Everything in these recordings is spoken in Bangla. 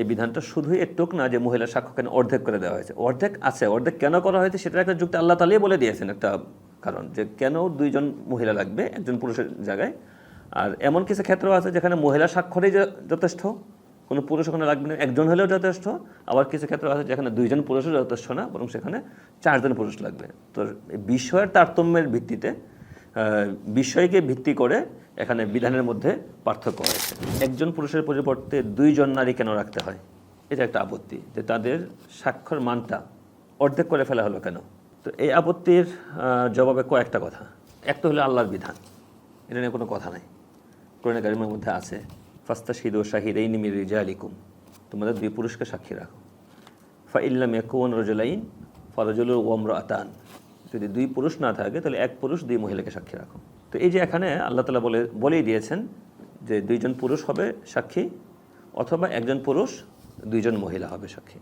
এই বিধানটা শুধুই একটুক না যে মহিলা সাক্ষ্য কেন অর্ধেক করে দেওয়া হয়েছে। অর্ধেক আছে, অর্ধেক কেন করা হয়েছে সেটা একটা যুক্তি আল্লাহ তালিয়ে বলে দিয়েছেন একটা কারণ যে কেন দুইজন মহিলা লাগবে একজন পুরুষের জায়গায়। আর এমন কিছু ক্ষেত্র আছে যেখানে মহিলা স্বাক্ষরেই যথেষ্ট, কোনো পুরুষ ওখানে লাগবে না, একজন হলেও যথেষ্ট। আবার কিছু ক্ষেত্র আছে যেখানে দুইজন পুরুষও যথেষ্ট না, বরং সেখানে চারজন পুরুষ লাগবে। তো বিষয়ের তারতম্যের ভিত্তিতে বিষয়কে ভিত্তি করে এখানে বিধানের মধ্যে পার্থক্য হয়েছে। একজন পুরুষের পরিবর্তে দুইজন নারী কেন রাখতে হয়? এটা একটা আপত্তি যে তাদের স্বাক্ষর মানটা অর্ধেক করে ফেলা হলো কেন? তো এই আপত্তির জবাবে কয়েকটা কথা। একটা হলো আল্লাহর বিধান। এটা নিয়ে কোনো কথা নাই। কোরআন কারিমের মধ্যে আছে ফাস্তা শিদ ও শাহিদ এই নিমির রিজালিকুম। তোমাদের দুই পুরুষকে সাক্ষী রাখো। ফা ইল্লাম ইয়াকুন রজলাইন, ফরজুল ওমর আতান যদি দুই পুরুষ না থাকে, তাহলে এক পুরুষ দুই মহিলাকে সাক্ষী রাখো। তো এই যে এখানে আল্লাহ তালা বলে, বলেই দিয়েছেন যে দুইজন পুরুষ হবে সাক্ষী, অথবা একজন পুরুষ দুইজন মহিলা হবে সাক্ষী।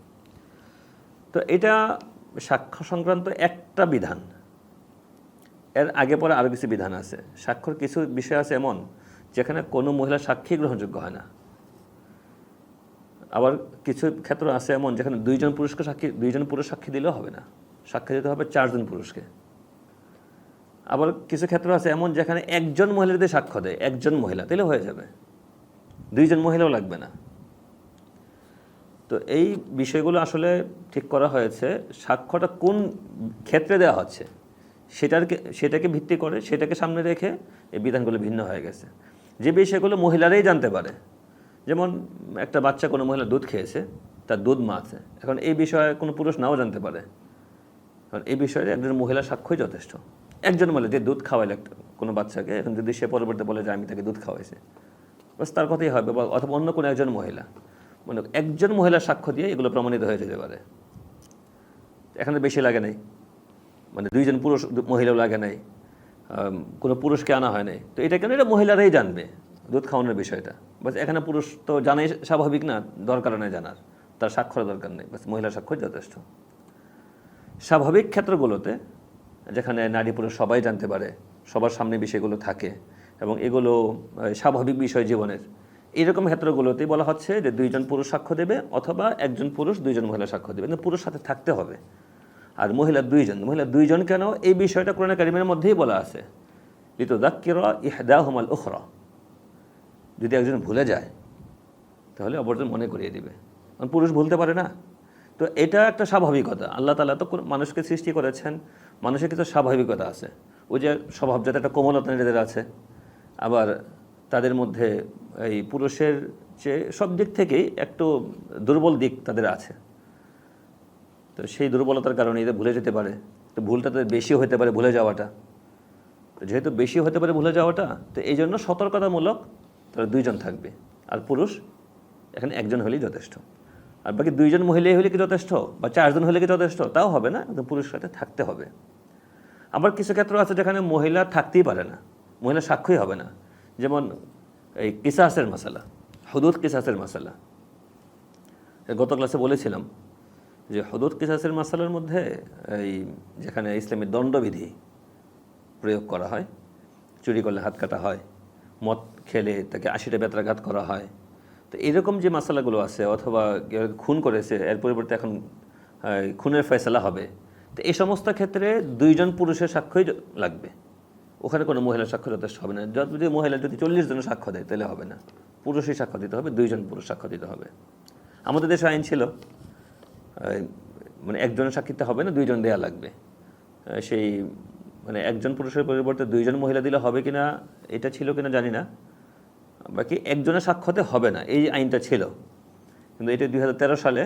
তো এটা সাক্ষ্য সংক্রান্ত একটা বিধান। এর আগে পরে আরও কিছু বিধান আছে। স্বাক্ষর কিছু বিষয় আছে এমন, যেখানে কোনো মহিলা সাক্ষী গ্রহণযোগ্য হয় না। আবার কিছু ক্ষেত্র আছে এমন, যেখানে দুইজন পুরুষকে সাক্ষী, দুইজন পুরুষ সাক্ষী দিলেও হবে না। সাক্ষী দিতে হবে চারজন পুরুষকে। আবার কিছু ক্ষেত্র আছে এমন যেখানে একজন মহিলা যদি সাক্ষ্য দেয়, একজন মহিলা তাহলে হয়ে যাবে। দুইজন মহিলাও লাগবে না। তো এই বিষয়গুলো আসলে ঠিক করা হয়েছে, সাক্ষ্যটা কোন ক্ষেত্রে দেওয়া হচ্ছে সেটাকে সেটাকে ভিত্তি করে, সেটাকে সামনে রেখে এই বিধানগুলো ভিন্ন হয়ে গেছে। যে বিষয়গুলো মহিলারাই জানতে পারে, যেমন একটা বাচ্চা কোনো মহিলা দুধ খেয়েছে, তার দুধ মা আছে, এখন এই বিষয়ে কোনো পুরুষ নাও জানতে পারে। কারণ এই বিষয়ে একজন মহিলা সাক্ষ্যই যথেষ্ট। একজন মহিলা যে দুধ খাওয়াইলে, কোনো বাচ্চাকে এখন যদি সে পরবর্তী বলে যে আমি তাকে দুধ খাওয়াইছি বাস তার কথাই হবে বা অথবা অন্য কোনো একজন মহিলা। মানে একজন মহিলার সাক্ষ্য দিয়ে এগুলো প্রমাণিত হয়ে যেতে পারে। এখানে বেশি লাগে নাই। মানে দুইজন পুরুষ, মহিলাও লাগে নাই। কোনো পুরুষকে আনা হয় নাই। তো এটা কেন? এটা মহিলারাই জানবে দুধ খাওয়ানোর বিষয়টা। বাস এখানে পুরুষ তো জানাই স্বাভাবিক না দরকার নেই জানার। তার স্বাক্ষর দরকার নেই। বাস মহিলার স্বাক্ষর যথেষ্ট। স্বাভাবিক ক্ষেত্রগুলোতে, যেখানে নারী পুরুষ সবাই জানতে পারে, সবার সামনে বিষয়গুলো থাকে এবং এগুলো স্বাভাবিক বিষয় জীবনের। এইরকম ক্ষেত্রগুলোতেই বলা হচ্ছে যে দুইজন পুরুষ সাক্ষ্য দেবে অথবা একজন পুরুষ দুইজন মহিলা সাক্ষ্য দেবে। কিন্তু পুরুষ সাথে থাকতে হবে। আর মহিলা দুইজন মহিলা দুইজন কেন? এই বিষয়টা কোরআন কারিমের মধ্যেই বলা আছে। ঋতু দাক্কিরা ইহদাহুমাল উখরা। যদি একজন ভুলে যায়, তাহলে অপরজন মনে করিয়ে দিবে। কারণ পুরুষ ভুলতে পারে না। তো এটা একটা স্বাভাবিকতা। আল্লাহ তালা তো মানুষকে সৃষ্টি করেছেন, মানুষের কিছু স্বাভাবিকতা আছে। ওই যে স্বভাবজাত একটা কোমলতা নিজেদের আছে। আবার তাদের মধ্যে এই পুরুষের চেয়ে সব দিক থেকেই একটু দুর্বল দিক তাদের আছে। তো সেই দুর্বলতার কারণে এদের ভুলে যেতে পারে। তো ভুলটা তাদের বেশি হতে পারে ভুলে যাওয়াটা। তো যেহেতু বেশি হতে পারে ভুলে যাওয়াটা, তো এই জন্য সতর্কতামূলক তারা দুইজন থাকবে। আর পুরুষ, এখানে একজন হলেই যথেষ্ট। আর বাকি দুইজন মহিলাই হলে কি যথেষ্ট? বা চারজন হলে কি যথেষ্ট? তাও হবে না কিন্তু পুরুষ সাথে থাকতে হবে। আবার কিছু ক্ষেত্র আছে যেখানে মহিলা থাকতেই পারে না, মহিলা সাক্ষ্যই হবে না। যেমন এই কিসাসের মশালা, হদুদ কিসাসের মশালা। গত ক্লাসে বলেছিলাম যে হদুদ কিসাসের মশালার মধ্যে এই যেখানে ইসলামের দণ্ডবিধি প্রয়োগ করা হয়, চুরি করলে হাত কাটা হয়, মদ খেলে তাকে আশিটা বেত্রাঘাত করা হয় তো এরকম যে মশালাগুলো আছে অথবা খুন করেছে, এর পরিবর্তে এখন খুনের ফয়সলা হবে, তো এই সমস্ত ক্ষেত্রে দুইজন পুরুষের সাক্ষ্যই লাগবে। ওখানে কোনো মহিলার সাক্ষ্য যথেষ্ট হবে না। যদি মহিলা যদি চল্লিশ জনের সাক্ষ্য দেয়, তাহলে হবে না। পুরুষই সাক্ষ্য দিতে হবে, দুইজন পুরুষ সাক্ষ্য দিতে হবে। আমাদের দেশে আইন ছিল মানে একজনের সাক্ষীতে হবে না, দুইজন দেয়া লাগবে। সেই মানে একজন পুরুষের পরিবর্তে দুইজন মহিলা দিলে হবে কিনা, এটা ছিল কিনা জানি না। বাকি একজনের সাক্ষ্যতে হবে না, এই আইনটা ছিল। কিন্তু এটা দু হাজার তেরো সালে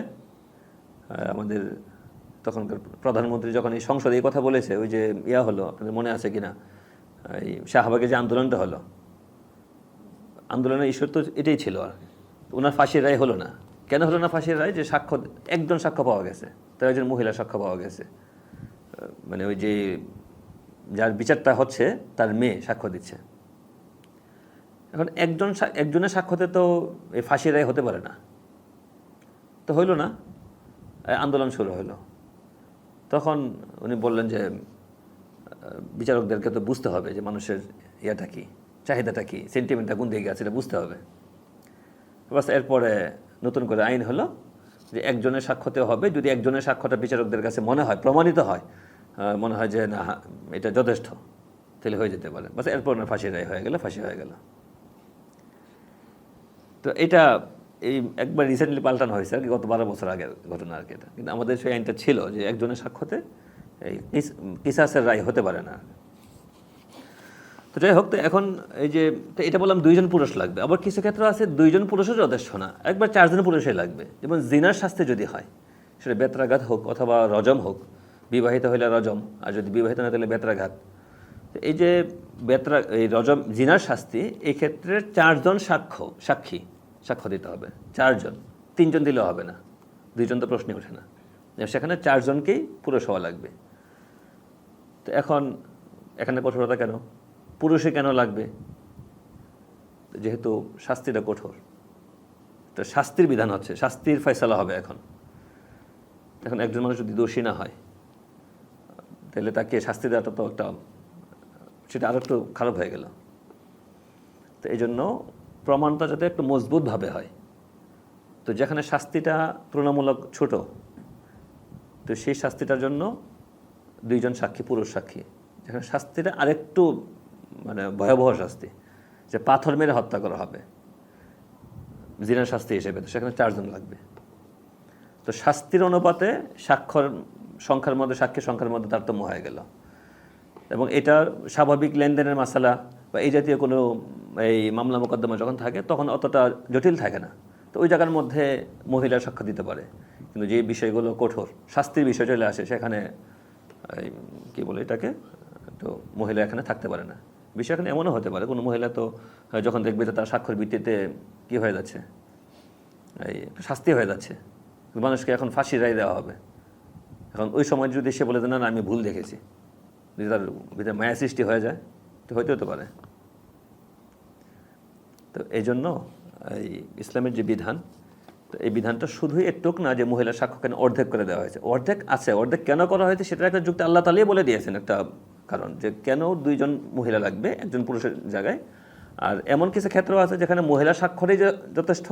আমাদের তখনকার প্রধানমন্ত্রী যখন এই সংসদে এই কথা বলেছে, ওই যে ইয়া হলো, আপনাদের মনে আছে কিনা? এই শাহবাগে যে আন্দোলনটা হলো, আন্দোলনের ইস্যু তো এটাই ছিল আর। ওনার ফাঁসির রায় হলো না। কেন হলো না ফাঁসির রায়? যে সাক্ষ্য, একজন সাক্ষ্য পাওয়া গেছে, তার একজন মহিলা সাক্ষ্য পাওয়া গেছে। মানে ওই যে যার বিচারটা হচ্ছে, তার মেয়ে সাক্ষ্য দিচ্ছে। এখন একজন একজনের সাক্ষ্যতে তো এই ফাঁসির রায় হতে পারে না। তো হইল না? আন্দোলন শুরু হলো তখন উনি বললেন যে বিচারকদেরকে তো বুঝতে হবে যে মানুষের ইয়েটা কি, চাহিদাটা কি সেন্টিমেন্টটা কোন দিকে আছে এটা বুঝতে হবে। বাস এরপরে নতুন করে আইন হলো যে একজনের সাক্ষ্যতে হবে, যদি একজনের সাক্ষ্যটা বিচারকদের কাছে মনে হয়, প্রমাণিত হয় মনে হয় যে না, এটা যথেষ্ট, তাহলে হয়ে যেতে পারে। বাস এরপর না ফাঁসি রায় হয়ে গেল, ফাঁসি হয়ে গেল। তো এটা এই একবার রিসেন্টলি পাল্টানো হয়েছে আর কি, গত বারো বছর আগের ঘটনা আর কি এটা। কিন্তু আমাদের সেই আইনটা ছিল যে একজনের সাক্ষ্যতে এই কিসাসের রায় হতে পারে না। তো যাই হোক, তো এখন এই যে এটা বললাম দুইজন পুরুষ লাগবে। আবার কিছু ক্ষেত্রে আছে দুইজন পুরুষও যথেষ্ট না, একবার চারজন পুরুষই লাগবে। যেমন জিনার শাস্তি যদি হয়, সেটা বেত্রাঘাত হোক অথবা রজম হোক, বিবাহিত হইলে রজম, আর যদি বিবাহিত না, তাহলে বেত্রাঘাত। এই যে বেত্রা, এই রজম, জিনার শাস্তি এই ক্ষেত্রে চারজন সাক্ষ্য, সাক্ষী। সাক্ষ্য দিতে হবে। চারজন। তিনজন দিলেও হবে না। দুইজন তো প্রশ্নে ওঠে না। সেখানে চারজনকেই পুরুষ হওয়া লাগবে। তো এখন এখানে কঠোরতা কেন? পুরুষে কেন লাগবে? যেহেতু শাস্তিটা কঠোর। তো শাস্তির বিধান হচ্ছে, শাস্তির ফয়সালা হবে এখন। এখন একজন মানুষ যদি দোষী না হয়, তাহলে তাকে শাস্তি দেওয়াটা তো একটা, সেটা আরও একটু খারাপ হয়ে গেল। তো এই জন্য প্রমাণটা যাতে একটু মজবুতভাবে হয়। তো যেখানে শাস্তিটা তুলনামূলক ছোট, তো সেই শাস্তিটার জন্য দুইজন সাক্ষী, পুরুষ সাক্ষী। যেখানে শাস্তিটা আরেকটু মানে ভয়াবহ শাস্তি, যে পাথর মেরে হত্যা করা হবে। জিনার শাস্তি হিসেবে তো সেখানে চারজন লাগবে। তো শাস্তির অনুপাতে স্বাক্ষর সংখ্যার মধ্যে, সাক্ষী সংখ্যার মধ্যে তারতম্য হয়ে গেল। এবং এটা স্বাভাবিক লেনদেনের মশালা বা এই জাতীয় কোনো এই মামলা মোকদ্দমা যখন থাকে তখন অতটা জটিল থাকে না। তো ওই জায়গার মধ্যে মহিলা সাক্ষ্য দিতে পারে। কিন্তু যে বিষয়গুলো কঠোর শাস্তির বিষয় চলে আসে সেখানে কী বলে এটাকে? তো মহিলা এখানে থাকতে পারে না। বিষয় এখানে এমনও হতে পারে কোনো মহিলা তো যখন দেখবে যে তার স্বাক্ষর ভিত্তিতে কী হয়ে যাচ্ছে এই শাস্তি হয়ে যাচ্ছে মানুষকে এখন ফাঁসি রায় দেওয়া হবে। এখন ওই সময় যদি সে বলে যে না না, আমি ভুল দেখেছি। যদি তার ভিতরে মায়া সৃষ্টি হয়ে যায় তো হইতে হতে পারে। তো এই জন্য এই ইসলামের যে বিধান, তো এই বিধানটা শুধুই এটুক না যে মহিলা সাক্ষ্য কেন অর্ধেক করে দেওয়া হয়েছে? অর্ধেক আছে, অর্ধেক কেন করা হয়েছে সেটা একটা যুক্তি আল্লাহ তালিয়ে বলে দিয়েছেন একটা কারণ যে কেন দুইজন মহিলা লাগবে একজন পুরুষের জায়গায়? আর এমন কিছু ক্ষেত্র আছে যেখানে মহিলা স্বাক্ষরই যথেষ্ট,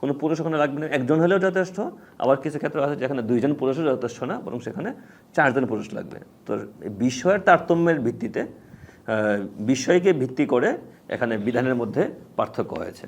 কোনো পুরুষ ওখানে লাগবে না, একজন হলেও যথেষ্ট। আবার কিছু ক্ষেত্র আছে যেখানে দুইজন পুরুষও যথেষ্ট না, বরং সেখানে চারজন পুরুষ লাগবে। তো বিষয়ের তারতম্যের ভিত্তিতে বিষয়কে ভিত্তি করে এখানে বিধানের মধ্যে পার্থক্য হয়েছে।